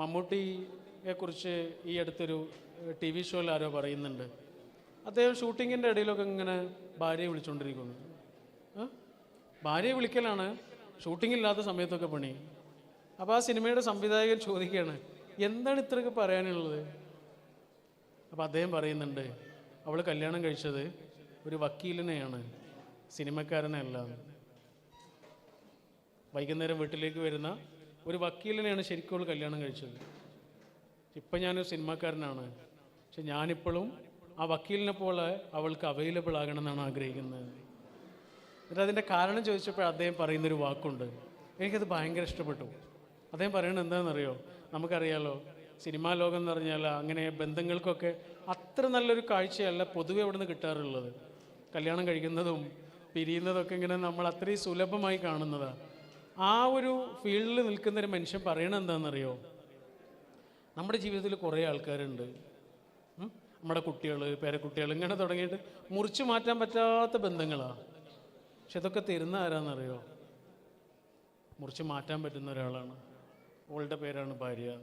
മമ്മൂട്ടിയെ കുറിച്ച് ഈ അടുത്തൊരു ടി വി ഷോയിൽ ആരോ പറയുന്നുണ്ട്. അദ്ദേഹം ഷൂട്ടിങ്ങിന്റെ ഇടയിലൊക്കെ ഇങ്ങനെ ഭാര്യയെ വിളിച്ചുകൊണ്ടിരിക്കുന്നു ഭാര്യയെ വിളിക്കലാണ്. ഷൂട്ടിംഗ് ഇല്ലാത്ത സമയത്തൊക്കെ പണി. അപ്പോൾ ആ സിനിമയുടെ സംവിധായകൻ ചോദിക്കുകയാണ് എന്താണ് ഇത്രയൊക്കെ പറയാനുള്ളത്? അപ്പോൾ അദ്ദേഹം പറയുന്നുണ്ട് അവൾ കല്യാണം കഴിച്ചത് ഒരു വക്കീലിനെയാണ് സിനിമക്കാരനല്ല വൈകുന്നേരം വീട്ടിലേക്ക് വരുന്ന ഒരു വക്കീലിനെയാണ് ശരിക്കും അവൾ കല്യാണം കഴിച്ചത്. ഇപ്പം ഞാനൊരു സിനിമാക്കാരനാണ്. പക്ഷെ ഞാനിപ്പോഴും ആ വക്കീലിനെ പോലെ അവൾക്ക് അവൈലബിൾ ആകണമെന്നാണ് ആഗ്രഹിക്കുന്നത്. എന്നിട്ട് അതിന്റെ കാരണം ചോദിച്ചപ്പോൾ അദ്ദേഹം പറയുന്നൊരു വാക്കുണ്ട്. എനിക്കത് ഭയങ്കര ഇഷ്ടപ്പെട്ടു. അദ്ദേഹം പറയുന്നത് എന്താണെന്നറിയോ? നമുക്കറിയാലോ സിനിമാ ലോകം എന്ന് പറഞ്ഞാൽ അങ്ങനെ ബന്ധങ്ങൾക്കൊക്കെ അത്ര നല്ലൊരു കാഴ്ചയല്ല പൊതുവെ അവിടെ നിന്ന് കിട്ടാറുള്ളത്. കല്യാണം കഴിക്കുന്നതും പിരിയുന്നതൊക്കെ ഇങ്ങനെ നമ്മൾ അത്രയും സുലഭമായി കാണുന്നതാണ് ആ ഒരു ഫീൽഡിൽ നിൽക്കുന്ന ഒരു മനുഷ്യൻ പറയണത് എന്താണെന്നറിയോ? നമ്മുടെ ജീവിതത്തിൽ കുറേ ആൾക്കാരുണ്ട്? നമ്മുടെ കുട്ടികൾ പേരക്കുട്ടികൾ ഇങ്ങനെ തുടങ്ങിയിട്ട് മുറിച്ചു മാറ്റാൻ പറ്റാത്ത ബന്ധങ്ങളാണ് പക്ഷെ ഇതൊക്കെ തരുന്ന ആരാന്നറിയോ? മുറിച്ച് മാറ്റാൻ പറ്റുന്ന ഒരാളാണ്. അവളുടെ പേരാണ് ഭാര്യ.